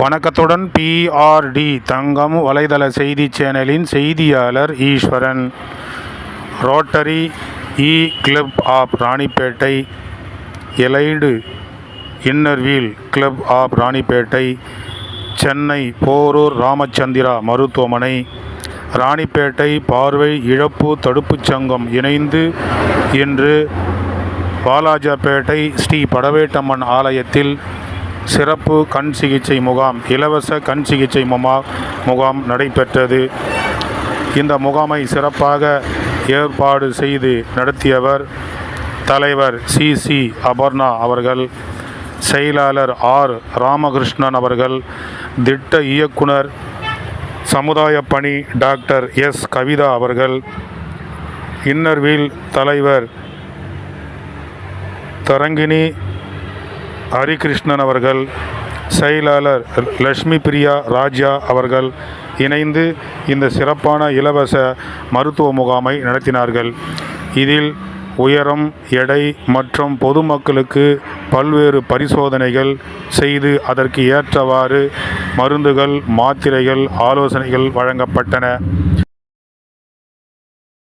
வணக்கத்துடன் பிஆர்டி தங்கம் வலைதள செய்தி சேனலின் செய்தியாளர் Eswaran. Rotary E club of Ranipet allied inner wheel club of Ranipet Chennai Porur Ramachandra மருத்துவமனை ராணிப்பேட்டை பார்வை இழப்பு தடுப்புச் சங்கம் இணைந்து இன்று வாலாஜாப்பேட்டை ஸ்ரீ படவேட்டம்மன் ஆலயத்தில் சிறப்பு கண் சிகிச்சை முகாம் இலவச கண் சிகிச்சை முமா முகாம் நடைபெற்றது. இந்த முகாமை சிறப்பாக ஏற்பாடு செய்து நடத்தியவர் தலைவர் சி. சி. அபர்ணா அவர்கள் செயலாளர் ஆர். ராமகிருஷ்ணன் அவர்கள் திட்ட இயக்குனர் சமுதாய பணி டாக்டர் எஸ். கவிதா அவர்கள் இன்னர்வீல் தலைவர் தரங்கிணி ஹரிகிருஷ்ணன் அவர்கள் செயலாளர் லட்சுமி பிரியா ராஜா அவர்கள் இணைந்து இந்த சிறப்பான இலவச மருத்துவ முகாமை நடத்தினார்கள். இதில் உயரம் எடை மற்றும் பொதுமக்களுக்கு பல்வேறு பரிசோதனைகள் செய்து அதற்கு ஏற்றவாறு மருந்துகள் மாத்திரைகள் ஆலோசனைகள் வழங்கப்பட்டன.